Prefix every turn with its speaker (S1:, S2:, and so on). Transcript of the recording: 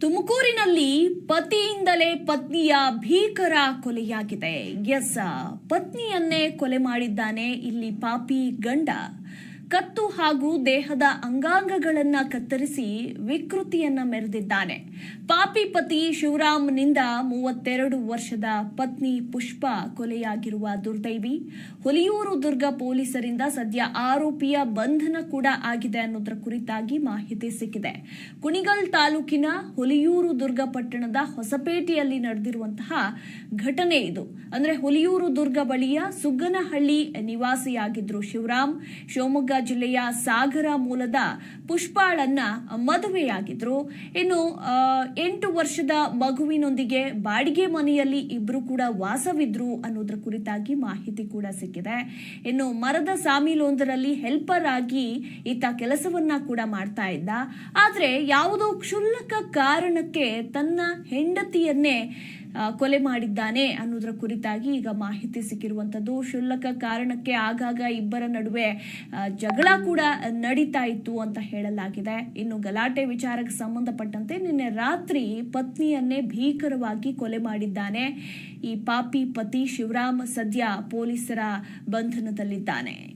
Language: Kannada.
S1: ತುಮಕೂರಿನಲ್ಲಿ ಪತಿಯಿಂದಲೇ ಪತ್ನಿಯ ಭೀಕರ ಕೊಲೆಯಾಗಿದೆ. ಎಸ್ ಪತ್ನಿಯನ್ನೇ ಕೊಲೆ ಮಾಡಿದ್ದಾನೆ ಇಲ್ಲಿ ಪಾಪಿ ಗಂಡ. ಕತ್ತು ಹಾಗೂ ದೇಹದ ಅಂಗಾಂಗಗಳನ್ನ ಕತ್ತರಿಸಿ ವಿಕೃತಿಯನ್ನ ಮೆರೆದಿದ್ದಾನೆ. ಪಾಪಿ ಪತಿ ಶಿವರಾಮ್ನಿಂದ ಮೂವತ್ತೆರಡು ವರ್ಷದ ಪತ್ನಿ ಪುಷ್ಪ ಕೊಲೆಯಾಗಿರುವ ದುರ್ದೈವಿ, ಹುಲಿಯೂರು ದುರ್ಗ ಪೊಲೀಸರಿಂದ ಸದ್ಯ ಆರೋಪಿಯ ಬಂಧನ ಕೂಡ ಆಗಿದೆ ಅನ್ನೋದರ ಕುರಿತಾಗಿ ಮಾಹಿತಿ ಸಿಕ್ಕಿದೆ. ಕುಣಿಗಲ್ ತಾಲೂಕಿನ ಹುಲಿಯೂರು ದುರ್ಗ ಪಟ್ಟಣದ ಹೊಸಪೇಟೆಯಲ್ಲಿ ನಡೆದಿರುವಂತಹ ಘಟನೆ ಇದು. ಅಂದ್ರೆ ಹುಲಿಯೂರು ದುರ್ಗ ಬಳಿಯ ಸುಗ್ಗನಹಳ್ಳಿ ನಿವಾಸಿಯಾಗಿದ್ರು ಶಿವರಾಮ್, ಶಿವಮೊಗ್ಗ ಜಿಲ್ಲೆಯ ಸಾಗರ ಮೂಲದ ಪುಷ್ಪಾಳನ್ನ ಮದುವೆಯಾಗಿದ್ರು. ಇನ್ನು ಎಂಟು ವರ್ಷದ ಮಗುವಿನೊಂದಿಗೆ ಬಾಡಿಗೆ ಮನೆಯಲ್ಲಿ ಇಬ್ರು ಕೂಡ ವಾಸವಿದ್ರು ಅನ್ನೋದ್ರ ಕುರಿತಾಗಿ ಮಾಹಿತಿ ಕೂಡ ಸಿಕ್ಕಿದೆ. ಇನ್ನು, ಮರದ ಸಾಮೀಲೊಂದರಲ್ಲಿ ಹೆಲ್ಪರ್ ಆಗಿ ಈತ ಕೆಲಸವನ್ನ ಕೂಡ ಮಾಡ್ತಾ ಇದ್ದ. ಆದ್ರೆ ಯಾವುದೋ ಕ್ಷುಲ್ಲಕ ಕಾರಣಕ್ಕೆ ತನ್ನ ಹೆಂಡತಿಯನ್ನೇ ಕೊಲೆ ಮಾಡಿದ್ದಾನೆ ಅನ್ನೋದರ ಕುರಿತಾಗಿ ಈಗ ಮಾಹಿತಿ ಸಿಕ್ಕಿರುವಂತದ್ದು ಕ್ಷುಲ್ಲಕ ಕಾರಣಕ್ಕೆ ಆಗಾಗ ಇಬ್ಬರ ನಡುವೆ ಜಗಳ ಕೂಡ ನಡೀತಾ ಇತ್ತು ಅಂತ ಹೇಳಲಾಗಿದೆ. ಇನ್ನು ಗಲಾಟೆ ವಿಚಾರಕ್ಕೆ ಸಂಬಂಧಪಟ್ಟಂತೆ ನಿನ್ನೆ ರಾತ್ರಿ ಪತ್ನಿಯನ್ನೇ ಭೀಕರವಾಗಿ ಕೊಲೆ ಮಾಡಿದ್ದಾನೆ. ಈ ಪಾಪಿ ಪತಿ ಶಿವರಾಮ್ ಸದ್ಯ ಪೊಲೀಸರ ಬಂಧನದಲ್ಲಿದ್ದಾನೆ.